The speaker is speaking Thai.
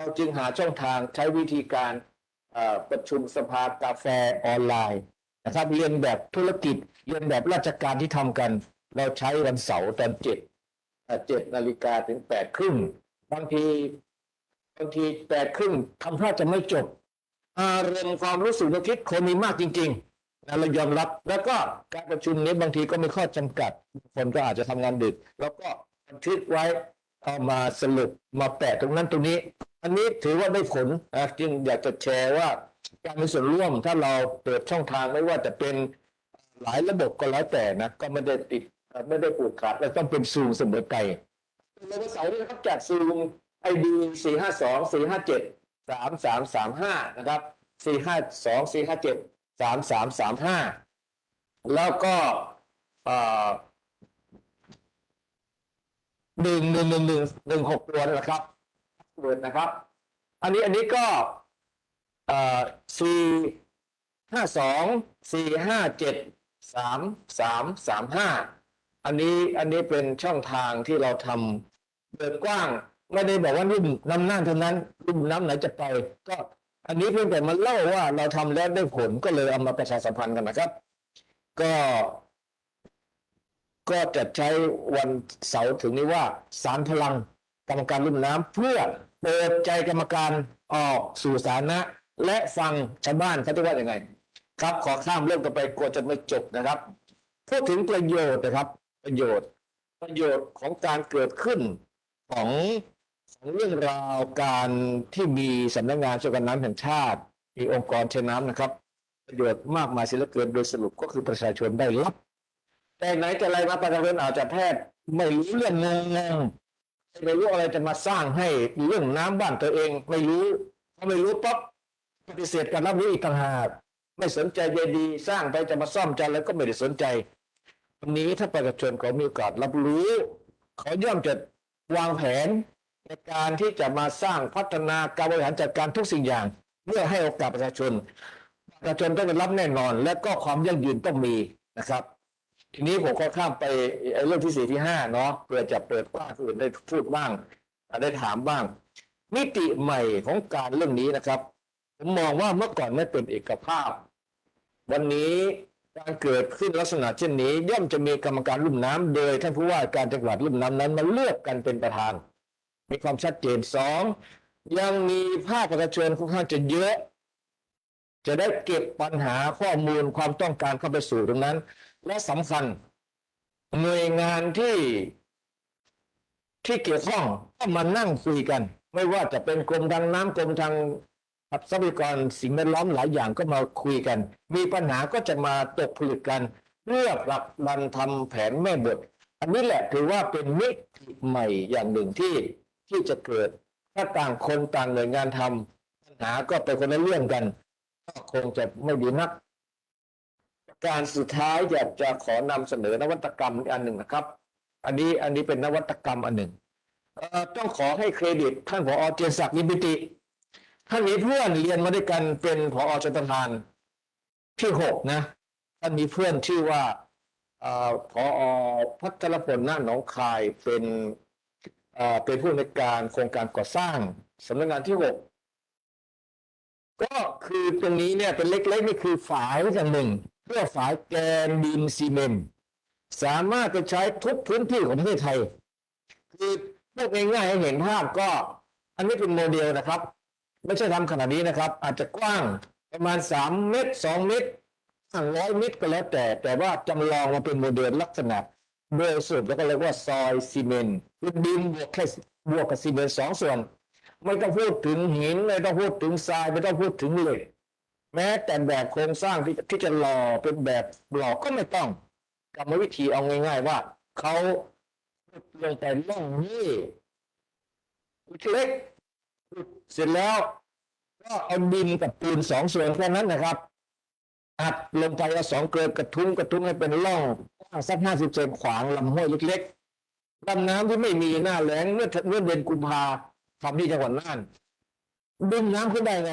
ราจึงหาช่องทางใช้วิธีการประชุมสภากาแฟออนไลน์นะครับเรียนแบบธุรกิจเรียนแบบราชการที่ทำกัน เราใช้วันเสาร์ตอนเจ็ดเจ็ดนาฬิกาถึงแปดครึ่งบางทีบางทีแปดครึ่งทำท่าดจะไม่จบอารมณ์ความรู้สึกนึกคิดคนมีมากจริงๆนะเรายอมรับแล้วก็การประชุมนี้บางทีก็มีข้อจำกัดคนก็อาจจะทำงานดึก แล้วก็บันทึกไว้เอามาสรุปมาแปะตรงนั้นตรงนี้ อันนี้ถือว่าได้ผลนะจึงอยากจะแชร์ว่าการมีส่วนร่วมถ้าเราเปิดช่องทางไม่ว่าจะเป็นหลายระบบก็แล้วแต่นะก็ไม่ได้ติดไม่ได้ผูกขาดและต้องเป็นซูมเสมอไปในวันเสาร์นี้นะครับจัดซูมไอดีสี่ห้าสองสี่ห้าเจ็ดสามสามสามห้านะครับสี่ห้าสองสี่ห้าเจ็ดสามสามสามห้าแล้วก็เอ่อหนึ่งหนึ่งหนึ่งหนึ่งหนึ่งหกตัวนะครับ เวิร์ดนะครับ อันนี้อันนี้ก็เอ่อสี่ห้าสองสี่ห้าเจ็ดสามสามสามห้าอันนี้อันนี้เป็นช่องทางที่เราทำเปิดกว้างไม่ได้บอกว่ารุ่นน้ำหน้าเท่านั้นรุ่นน้ำไหนจะไป ก็อันนี้เพียงแต่มันเล่าว่าเราทำแล้วได้ผลก็เลยเอามาประชาสัมพันธ์กันนะครับ ก็ ก็จะใช้วันเสาร์ถึงนี้ว่าสารพลังกรรมการรุ่นน้ำเพื่อ เปิดใจกรรมการออกสู่สาธารณะและฟังชาวบ้านเขาจะว่าอย่างไง ครับขอข้ามเรื่องต่อไปกลัวจะไม่จบนะครับพูดถึงประโยชน์นะครับ ประโยชน์ ประโยชน์ของการเกิดขึ้นของของเรื่องราวการที่มีสำนักงานช่วยกันน้ำแห่งชาติ มีองค์กรใช้น้ำนะครับ ประโยชน์มากมายเสียเหลือเกินโดยสรุปก็คือประชาชนได้รับ แต่ไหนแต่ไรมาประชาชนอาจจะแทบไม่รู้เรื่องงง ไม่รู้อะไรจะมาสร้างให้เรื่องน้ำบ้านตัวเอง ไม่รู้พอไม่รู้ปั๊บปฏิเสธการรับรู้อีกต่างหากไม่สนใจใยดีสร้างไปจะมาซ่อมใจแล้วก็ไม่ได้สนใจวันนี้ถ้าประชาชนเขามีโอกาสรับรู้เขาย่อมจะวางแผนในการที่จะมาสร้างพัฒนาการบริหารจัดการทุกสิ่งอย่างเพื่อให้โอกาสประชาชนประชาชนต้องได้รับแน่นอน และก็ความยั่งยืนต้องมีนะครับ ทีนี้ผมก็ข้ามไปเรื่องที่สี่ที่ห้าเนาะเพื่อจะเปิดกว้างอื่นได้พูดบ้าง ได้ถามบ้าง มิติใหม่ของการเรื่องนี้นะครับผมมองว่าเมื่อก่อนไม่เป็นเอกภาพ วันนี้การเกิดขึ้นลักษณะเช่นนี้ ย่อมจะมีกรรมการลุ่มน้ำโดยท่านผู้ว่าการจังหวัดลุ่มน้ำนั้นมาเลือกกันเป็นประธาน มีความชัดเจนสองยังมีภาคประชาชนค่อนข้างจะเยอะ จะได้เก็บปัญหาข้อมูลความต้องการเข้าไปสู่ตรงนั้น และสำคัญ หน่วยงานที่ที่เกี่ยวข้องก็มานั่งคุยกัน ไม่ว่าจะเป็นกรมทางน้ำกรมทางทรัพยากรสิ่งแวดล้อมหลายอย่างก็มาคุยกัน มีปัญหาก็จะมาตกผลึกกันเพื่อผลักดันทำแผนแม่บท อันนี้แหละถือว่าเป็นมิติใหม่อย่างหนึ่งที่ที่จะเกิด ถ้าต่างคนต่างหน่วยงานทำปัญหาก็ไปคนละเรื่องกันก็คงจะไม่ดีนัก การสุดท้ายอยากจะขอนำเสนอนวัตกรรมอันหนึ่งนะครับ อันนี้อันนี้เป็นนวัตกรรมอันหนึ่งเอ่อต้องขอให้เครดิตท่านผอเจนศักดิ์ยิมิติท่านมีเพื่อนเรียนมาด้วยกันเป็นผอชนประทานที่หกนะท่านมีเพื่อนชื่อว่าเอ่อผอพัทรพลน้าหนองคายเป็นเป็นผู้ในการโครงการก่อสร้างสำนักงานที่หกก็คือตรงนี้เนี่ยเป็นเล็กๆนี่คือฝายอย่างหนึ่ง พื่อฝายแกนดินซีเมนต์สามารถจะใช้ทุกพื้นที่ของประเทศไทย คือพูดง่ายๆให้เห็นภาพก็ อันนี้เป็นโมเดลนะครับ ไม่ใช่ทำขนาดนี้นะครับ อาจจะกว้างประมาณสามเมตรสองเมตรร้อยเมตรก็แล้วแต่ แต่ว่าจำลองมาเป็นโมเดลลักษณะโดยสรุปแล้วก็เรียกว่าซอยซีเมนต์คือดินบวกแค่บวกกับซีเมนต์สองส่วน ไม่ต้องพูดถึงหิน ไม่ต้องพูดถึงทราย ไม่ต้องพูดถึงเหล็ก แม้แต่แบบโครงสร้างที่ที่จะหล่อเป็นแบบหล่อก็ไม่ต้องกรรมวิธีเอาง่าย ๆ ว่าเขาลงแต่ล่องนี้เล็กเสร็จแล้ว ก็เอาดินกับปูนสองส่วนแค่นั้นนะครับอัดลงไปเอาสองเกลือกระทุ้งกระทุ้งให้เป็นร่องกว้างสักห้าสิบเซนขวางลำห้วยเล็กๆลำน้ำที่ไม่มีหน้าแล้งเมื่อเมื่อเดือนกุมภาทำที่จังหวัดน่านดึงน้ำขึ้นได้ไง